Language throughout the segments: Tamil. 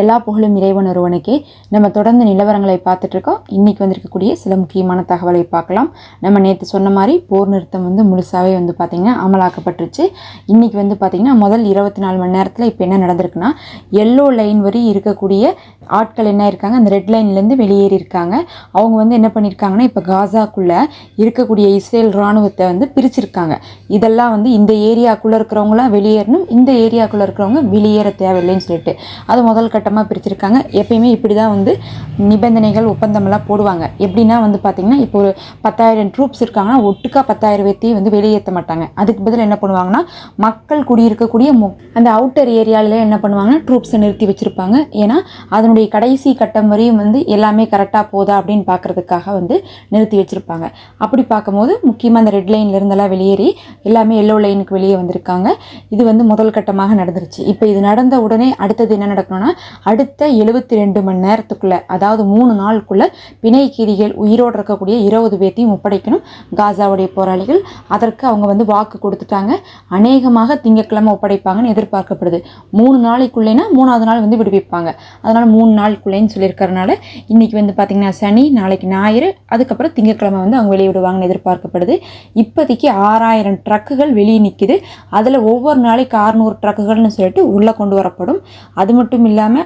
எல்லா புகழும் இறைவன் ஒருவனுக்கே. நம்ம தொடர்ந்து நிலவரங்களை பார்த்துட்ருக்கோம் இன்றைக்கி வந்திருக்கக்கூடிய சில முக்கியமான தகவலை பார்க்கலாம். நம்ம நேற்று சொன்ன மாதிரி போர் நிறுத்தம் வந்து முழுசாகவே வந்து பார்த்திங்கன்னா அமலாக்கப்பட்டுருச்சு. இன்றைக்கி வந்து பார்த்திங்கன்னா முதல் இருபத்தி நாலு மணி நேரத்தில் இப்போ என்ன நடந்திருக்குன்னா எல்லோ லைன் வரி இருக்கக்கூடிய ஆட்கள் என்ன இருக்காங்க அந்த ரெட் லைன்லேருந்து வெளியேறி இருக்காங்க. அவங்க வந்து என்ன பண்ணியிருக்காங்கன்னா இப்போ காசாக்குள்ளே இருக்கக்கூடிய இஸ்ரேல் இராணுவத்தை வந்து பிரிச்சிருக்காங்க. இதெல்லாம் வந்து இந்த ஏரியாக்குள்ளே இருக்கிறவங்களாம் வெளியேறணும் இந்த ஏரியாக்குள்ளே இருக்கிறவங்க வெளியேற தேவையில்லைன்னு சொல்லிட்டு. அது முதல் கட்ட கட்டமாக பிரிச்சிருக்காங்க. எப்பயுமே இப்படி தான் வந்து நிபந்தனைகள் ஒப்பந்தமெல்லாம் போடுவாங்க. எப்படின்னா வந்து பார்த்திங்கன்னா இப்போ ஒரு பத்தாயிரம் ட்ரூப்ஸ் இருக்காங்கன்னா ஒட்டுக்கா பத்தாயிரம் பேர்த்தையும் வந்து வெளியேற்ற மாட்டாங்க. அதுக்கு பதில் என்ன பண்ணுவாங்கன்னா மக்கள் குடியிருக்கக்கூடிய மு அந்த அவுட்டர் ஏரியாவில் என்ன பண்ணுவாங்கன்னா ட்ரூப்ஸை நிறுத்தி வச்சுருப்பாங்க. ஏன்னா அதனுடைய கடைசி கட்டம் வரையும் வந்து எல்லாமே கரெக்டாக போதா அப்படின்னு பார்க்குறதுக்காக வந்து நிறுத்தி வச்சுருப்பாங்க. அப்படி பார்க்கும்போது முக்கியமாக அந்த ரெட் லைன்ல இருந்தெல்லாம் வெளியேறி எல்லாமே எல்லோ லைனுக்கு வெளியே வந்திருக்காங்க. இது வந்து முதல் கட்டமாக நடந்துருச்சு. இப்போ இது நடந்த உடனே அடுத்தது என்ன நடக்கணும்னா அடுத்த எழுபத்தி ரெண்டு மணி நேரத்துக்குள்ள அதாவது மூணு நாளுக்குள்ள பிணை கைதிகள் உயிரோடு இருக்கக்கூடிய இருபது பேர்த்தையும் ஒப்படைக்கணும். காசாவுடைய போராளிகள் அதற்கு அவங்க வந்து வாக்கு கொடுத்துட்டாங்க. அநேகமாக திங்கட்கிழமை ஒப்படைப்பாங்கன்னு எதிர்பார்க்கப்படுது. மூணு நாளைக்குள்ளேனா மூணாவது நாள் வந்து விடுவிப்பாங்க. அதனால் மூணு நாளுக்குள்ளேன்னு சொல்லியிருக்கறனால இன்றைக்கி வந்து பார்த்திங்கன்னா சனி நாளைக்கு ஞாயிறு அதுக்கப்புறம் திங்கட்கிழமை வந்து அவங்க வெளியே விடுவாங்கன்னு எதிர்பார்க்கப்படுது. இப்போதைக்கு ஆறாயிரம் ட்ரக்குகள் வெளியே நிற்கிது அதில் ஒவ்வொரு நாளைக்கு அறுநூறு ட்ரக்குகள்னு சொல்லிட்டு உள்ளே கொண்டு வரப்படும். அது மட்டும் இல்லாமல்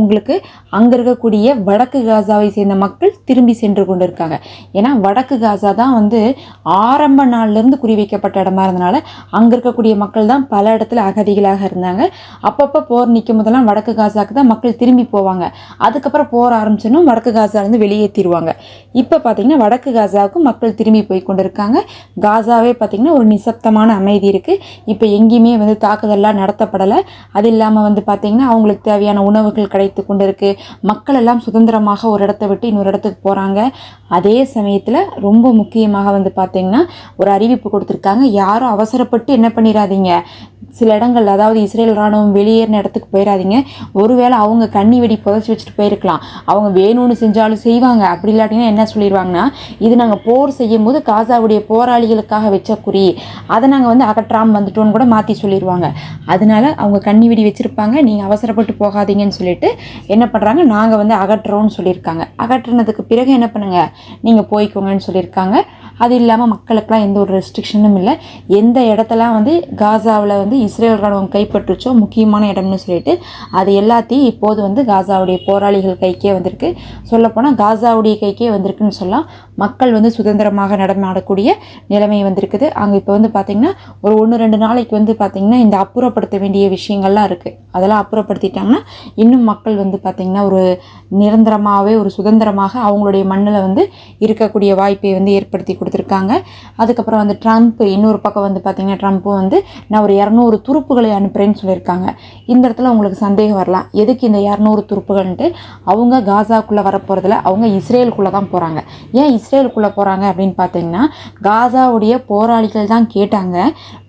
உங்களுக்கு அங்கே இருக்கக்கூடிய வடக்கு காசாவை சேர்ந்த மக்கள் திரும்பி சென்று கொண்டு இருக்காங்க ஏன்னா வடக்கு காசா தான் வந்து ஆரம்ப நாள்லேருந்து குறிவைக்கப்பட்ட இடமா இருந்தனால அங்கே இருக்கக்கூடிய மக்கள் தான் பல இடத்துல அகதிகளாக இருந்தாங்க. அப்பப்போ போர் நிற்கும் போதெல்லாம் வடக்கு காசாவுக்கு தான் மக்கள் திரும்பி போவாங்க. அதுக்கப்புறம் போர் ஆரம்பிச்சோன்னா வடக்கு காசாலேருந்து வெளியேற்றிடுவாங்க இப்போ பார்த்தீங்கன்னா வடக்கு காசாவுக்கு மக்கள் திரும்பி போய் கொண்டு இருக்காங்க காசாவே பார்த்தீங்கன்னா ஒரு நிசப்தமான அமைதி இருக்குது இப்போ எங்கேயுமே வந்து தாக்குதல்லாம் நடத்தப்படலை. அது இல்லாமல் வந்து பார்த்திங்கன்னா அவங்களுக்கு தேவையான உணவுகள் கிடைத்து கொண்டு இருக்கு மக்கள் எல்லாம் சுதந்திரமாக ஒரு இடத்த விட்டு இன்னொரு இடத்துக்கு போகிறாங்க அதே சமயத்தில் ரொம்ப முக்கியமாக வந்து பார்த்திங்கன்னா ஒரு அறிவிப்பு கொடுத்துருக்காங்க. யாரும் அவசரப்பட்டு என்ன பண்ணிடாதீங்க சில இடங்கள் அதாவது இஸ்ரேல் ராணுவம் வெளியேறின இடத்துக்கு போயிடாதீங்க ஒருவேளை அவங்க கண்ணி வெடி புதைச்சி வச்சுட்டு போயிருக்கலாம். அவங்க வேணும்னு செஞ்சாலும் செய்வாங்க. அப்படி இல்லாட்டினா என்ன சொல்லிடுவாங்கன்னா இது நாங்கள் போர் செய்யும் போது காசாவுடைய போராளிகளுக்காக வச்ச குறி. அதை நாங்கள் வந்து அகற்றாமல் வந்துட்டோன்னு கூட மாற்றி சொல்லிடுவாங்க அதனால அவங்க கண்ணி வெடி வச்சுருப்பாங்க. நீங்கள் அவசரப்பட்டு போகாதீங்கன்னு சொல்லிட்டு என்ன பண்ணுறாங்க நாங்கள் வந்து அகற்றுறோம்னு சொல்லியிருக்காங்க அகற்றுனதுக்கு பிறகு என்ன பண்ணுங்கள் நீங்கள் போய்க்கோங்கன்னு சொல்லியிருக்காங்க அது இல்லாமல் மக்களுக்கெல்லாம் எந்த ஒரு ரெஸ்ட்ரிக்ஷனும் இல்லை. எந்த இடத்தெல்லாம் வந்து காசாவில் வந்து இஸ்ரேல் ராணுவம் கைப்பற்றுச்சோ முக்கியமான இடம்னு சொல்லிட்டு அது எல்லாத்தையும் இப்போது வந்து காசாவுடைய போராளிகள் கைக்கே வந்திருக்கு. சொல்லப்போனால் காசாவுடைய கைக்கே வந்திருக்குன்னு சொல்லலாம். மக்கள் வந்து சுதந்திரமாக நடமாடக்கூடிய நிலைமை வந்திருக்குது. அங்கே இப்போ வந்து பார்த்திங்கன்னா ஒரு ஒன்று ரெண்டு நாளைக்கு வந்து பார்த்திங்கன்னா இந்த அப்புறப்படுத்த வேண்டிய விஷயங்கள்லாம் இருக்குது அதெல்லாம் அப்புறப்படுத்திட்டாங்கன்னா இன்னும் மக்கள் வந்து பார்த்திங்கன்னா ஒரு நிரந்தரமாகவே ஒரு சுதந்திரமாக அவங்களுடைய மண்ணில் வந்து இருக்கக்கூடிய வாய்ப்பை வந்து ஏற்படுத்தி கொடுத்துருக்காங்க. அதுக்கப்புறம் வந்து ட்ரம்ப் இன்னொரு பக்கம் வந்து பார்த்திங்கன்னா ட்ரம்ப்பும் வந்து நான் ஒரு இரநூறு துருப்புகளை அனுப்புகிறேன்னு சொல்லியிருக்காங்க. இந்த இடத்துல உங்களுக்கு சந்தேகம் வரலாம். எதுக்கு இந்த இரநூறு துருப்புகள்ன்ட்டு? அவங்க காசாக்குள்ளே வரப்போகிறதுல அவங்க இஸ்ரேலுக்குள்ளே தான் போகிறாங்க ஏன் இஸ்ரேலுக்குள்ளே போகிறாங்க அப்படின்னு பார்த்தீங்கன்னா காசாவுடைய போராளிகள் தான் கேட்டாங்க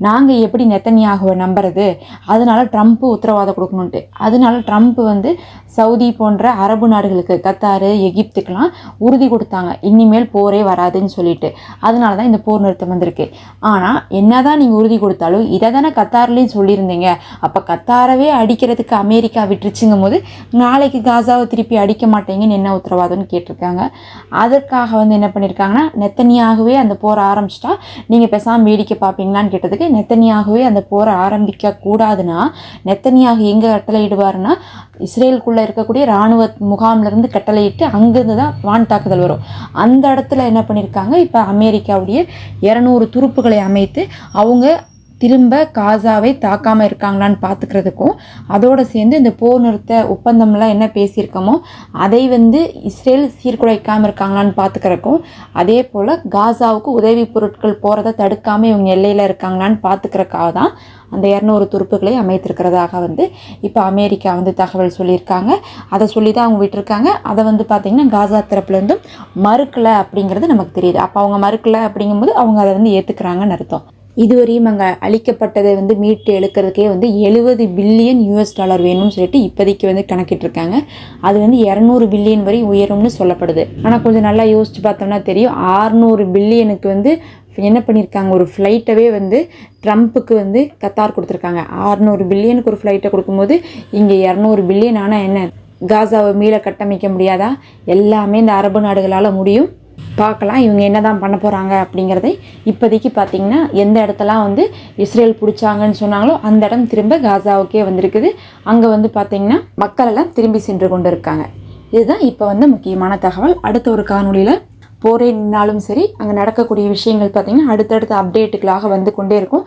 நாங்கள் எப்படி நெத்தனியாகுவை நம்புறது? அதனால ட்ரம்ப்பு உத்தரவாதம் கொடுக்கணுன்ட்டு அதனால ட்ரம்ப் வந்து சவுதி போன்ற அரபு நாடுகளுக்கு கத்தாரு எகிப்துக்கெலாம் உறுதி கொடுத்தாங்க. இனிமேல் போரே வராதுன்னு சொல்லிட்டு. அதனால தான் இந்த போர் நிறுத்தம் வந்திருக்கு. ஆனால் என்னதான் நீங்கள் உறுதி கொடுத்தாலும் இதை தானே கத்தார்லேயும் சொல்லியிருந்தீங்க. அப்போ கத்தாரவே அடிக்கிறதுக்கு அமெரிக்கா விட்டுருச்சுங்கும் போது நாளைக்கு காசாவை திருப்பி அடிக்க மாட்டேங்கன்னு என்ன உத்தரவாதம்னு கேட்டிருக்காங்க. அதற்காக வந்து என்ன பண்ணியிருக்காங்கன்னா நெத்தனியாகவே அந்த போரை ஆரம்பிச்சிட்டா நீங்கள் பேசாமல் வேடிக்கை பார்ப்பீங்களான்னு கேட்டதுக்கு நெத்தனியாகவே அந்த போரை ஆரம்பிக்க கூடாதுன்னா நெத்தனியாக எங்கே கட்டளையிடுவாருன்னா இஸ்ரேலுக்குள்ளே இருக்கக்கூடிய இராணுவ முகாம்லேருந்து கட்டளையிட்டு அங்கேருந்து தான் வான் தாக்குதல் வரும். அந்த இடத்துல என்ன பண்ணியிருக்காங்க இப்போ அமெரிக்காவுடைய இரநூறு துருப்புகளை அமைத்து அவங்க திரும்ப காசாவை தாக்காமல் இருக்காங்களான்னு பார்த்துக்கிறதுக்கும் அதோடு சேர்ந்து இந்த போர் நிறுத்த ஒப்பந்தம்லாம் என்ன பேசியிருக்கோமோ அதை வந்து இஸ்ரேல் சீர்குலைக்காமல் இருக்காங்களான்னு பார்த்துக்கிறக்கும் அதே போல் காசாவுக்கு உதவி பொருட்கள் போகிறத தடுக்காமல் இவங்க எல்லையில் இருக்காங்களான்னு பார்த்துக்கிறக்காக தான் அந்த இரநூறு துருப்புகளை அமைத்திருக்கிறதாக வந்து இப்போ அமெரிக்கா வந்து தகவல் சொல்லியிருக்காங்க. அதை சொல்லி தான் அவங்க விட்டுருக்காங்க. அதை வந்து பார்த்திங்கன்னா காசா தரப்புலேருந்தும் மறுக்கலை அப்படிங்கிறது நமக்கு தெரியுது. அப்போ அவங்க மறுக்கலை அப்படிங்கும்போது அவங்க அதை வந்து ஏற்றுக்கிறாங்கன்னு அர்த்தம். இதுவரையும் அங்கே அழிக்கப்பட்டதை வந்து மீட்டு எழுக்கிறதுக்கே வந்து எழுபது பில்லியன் யூஎஸ் டாலர் வேணும்னு சொல்லிட்டு இப்போதைக்கு வந்து கணக்கிட்டிருக்காங்க. அது வந்து இரநூறு பில்லியன் வரை உயரும்னு சொல்லப்படுது. ஆனால் கொஞ்சம் நல்லா யோசிச்சு பார்த்தோம்னா தெரியும். ஆறுநூறு பில்லியனுக்கு வந்து என்ன பண்ணியிருக்காங்க ஒரு ஃப்ளைட்டவே வந்து ட்ரம்ப்புக்கு வந்து கத்தார் கொடுத்துருக்காங்க. 600 பில்லியனுக்கு ஒரு ஃப்ளைட்டை கொடுக்கும்போது இங்கே இரநூறு பில்லியன் ஆனால் என்ன? காசாவை மீள கட்டமைக்க முடியாதா? எல்லாமே இந்த அரபு நாடுகளால் முடியும். பார்க்கலாம். இவங்க என்னதான் பண்ண போகிறாங்க அப்படிங்கிறதை இப்போதைக்கு பார்த்தீங்கன்னா எந்த இடத்தெல்லாம் வந்து இஸ்ரேல் பிடிச்சாங்கன்னு சொன்னாங்களோ அந்த இடம் திரும்ப காசாவுக்கே வந்திருக்குது. அங்கே வந்து பார்த்தீங்கன்னா மக்கள் எல்லாம் திரும்பி சென்று கொண்டு இருக்காங்க இதுதான் இப்போ வந்து முக்கியமான தகவல். அடுத்த ஒரு காணொளியில் போரே நின்னாலும் சரி அங்கே நடக்கக்கூடிய விஷயங்கள் பார்த்தீங்கன்னா அடுத்தடுத்த அப்டேட்டுகளாக வந்து கொண்டே இருக்கும்.